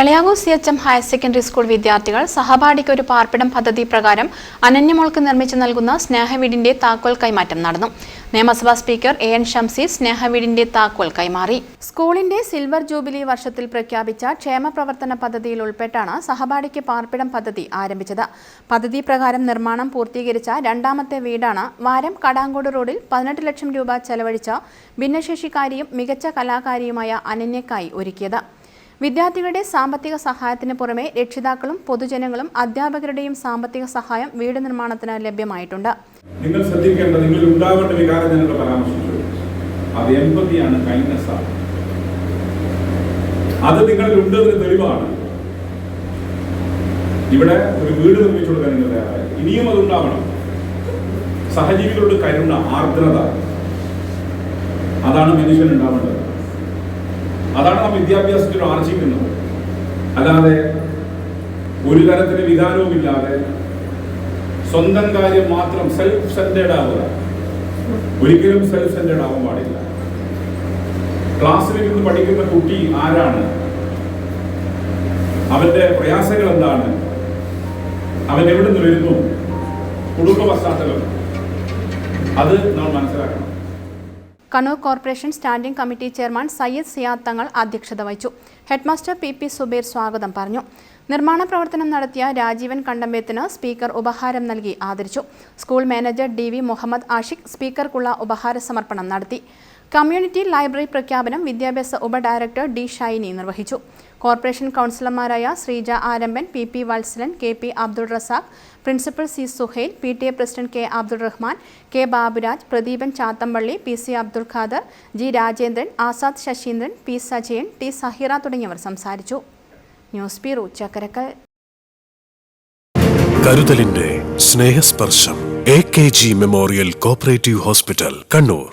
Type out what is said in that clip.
Elayavoor C H M higher secondary school വിദ്യാർത്ഥികൾ സഹപാഠിക്ക് ഒരു പാർപ്പിടം പദ്ധതി പ്രകാരം അനന്യമോൾക്ക് നിർമ്മിച്ചു നൽകുന്ന സ്നേഹവീടിന്റെ താക്കോൽ കൈമാറ്റം നടന്നു. നിയമസഭാ സ്പീക്കർ എ എൻ ഷംസി സ്നേഹവീടിന്റെ താക്കോൽ കൈമാറി. സ്കൂളിന്റെ സിൽവർ ജൂബിലി വർഷത്തിൽ പ്രഖ്യാപിച്ച ക്ഷേമ പ്രവർത്തന പദ്ധതിയിൽ ഉൾപ്പെട്ടാണ് സഹപാഠിക്ക് പാർപ്പിടം പദ്ധതി ആരംഭിച്ചത്. പദ്ധതി പ്രകാരം നിർമ്മാണം പൂർത്തീകരിച്ച രണ്ടാമത്തെ വീടാണ് വാരം കടാങ്കോട് റോഡിൽ പതിനെട്ട് ലക്ഷം രൂപ ചെലവഴിച്ച ഭിന്നശേഷിക്കാരിയും മികച്ച കലാകാരിയുമായ അനന്യക്കായി ഒരുക്കിയത്. വിദ്യാർത്ഥികളുടെ സാമ്പത്തിക സഹായത്തിന് പുറമെ രക്ഷിതാക്കളും പൊതുജനങ്ങളും അധ്യാപകരുടെയും സാമ്പത്തിക സഹായം വീട് നിർമ്മാണത്തിന് ലഭ്യമായിട്ടുണ്ട്. നിങ്ങൾ ശ്രദ്ധിക്കേണ്ട നിങ്ങൾ ഉണ്ടാവേണ്ട വികാരം ഞങ്ങൾ പരാമർശിച്ചു. അത് എൺപതിയാണ് കൈൻഡ്നെസ് അത് നിങ്ങളിൽ ഉണ്ടതിന് തെളിവാണ്. ഇവിടെ ഒരു വീട് നിർമ്മിച്ചു കൊടുക്കാൻ നിങ്ങൾ തയ്യാറായി. ഇനിയും അതുണ്ടാവണം സഹജീവികളോട് കരുണ ആർദ്രത. അതാണ് മനുഷ്യൻ ഉണ്ടാവേണ്ടത്. അതാണ് നാം വിദ്യാഭ്യാസത്തിൽ ആർജിക്കുന്നത് അല്ലാതെ ഒരു തരത്തിന് വികാരവുമില്ലാതെ സ്വന്തം കാര്യം മാത്രം സെൽഫ് സെന്റേഡ് ആവുക. ഒരിക്കലും സെൽഫ് സെന്റേഡ് ആവാൻ പാടില്ല. ക്ലാസ്സിൽ ഇരുന്ന് പഠിക്കുന്ന കുട്ടി ആരാണ്? അവന്റെ പ്രയാസങ്ങൾ എന്താണ്? അവൻ എവിടെ നിന്ന് വരുന്നു? കുടുംബ പശ്ചാത്തലം. അത് നാം മനസ്സിലാക്കണം. Kannur corporation standing committee chairman Sayyid Siyad Thangal അധ്യക്ഷത വഹിച്ചു. ഹെഡ്മാസ്റ്റർ പി പി സുബൈർ സ്വാഗതം പറഞ്ഞു. നിർമ്മാണ പ്രവർത്തനം നടത്തിയ രാജീവൻ കണ്ടമ്പേത്തിന് സ്പീക്കർ ഉപഹാരം നൽകി ആദരിച്ചു. School manager D V Muhammad Ashiq സ്പീക്കർക്കുള്ള ഉപഹാര സമർപ്പണം നടത്തി. കമ്മ്യൂണിറ്റി ലൈബ്രറി പ്രഖ്യാപനം വിദ്യാഭ്യാസ ഉപഡയറക്ടർ ഡി ഷൈനി നിർവഹിച്ചു. കോർപ്പറേഷൻ കൗൺസിലർമാരായ Sreeja Arambhan P P Valsalan K P Abdul Razak principal C Suhail P T A president K Abdul Rahman K Baburaj Pradeepan Chathampally P C Abdul Khader G Rajendran Azad Sasheendran P Sajayan T Sahira തുടങ്ങിയവർ സംസാരിച്ചു. News bureau Chakkarakkal. കരുതലിന്റെ Snehasparsham A K G memorial cooperative hospital Kannur.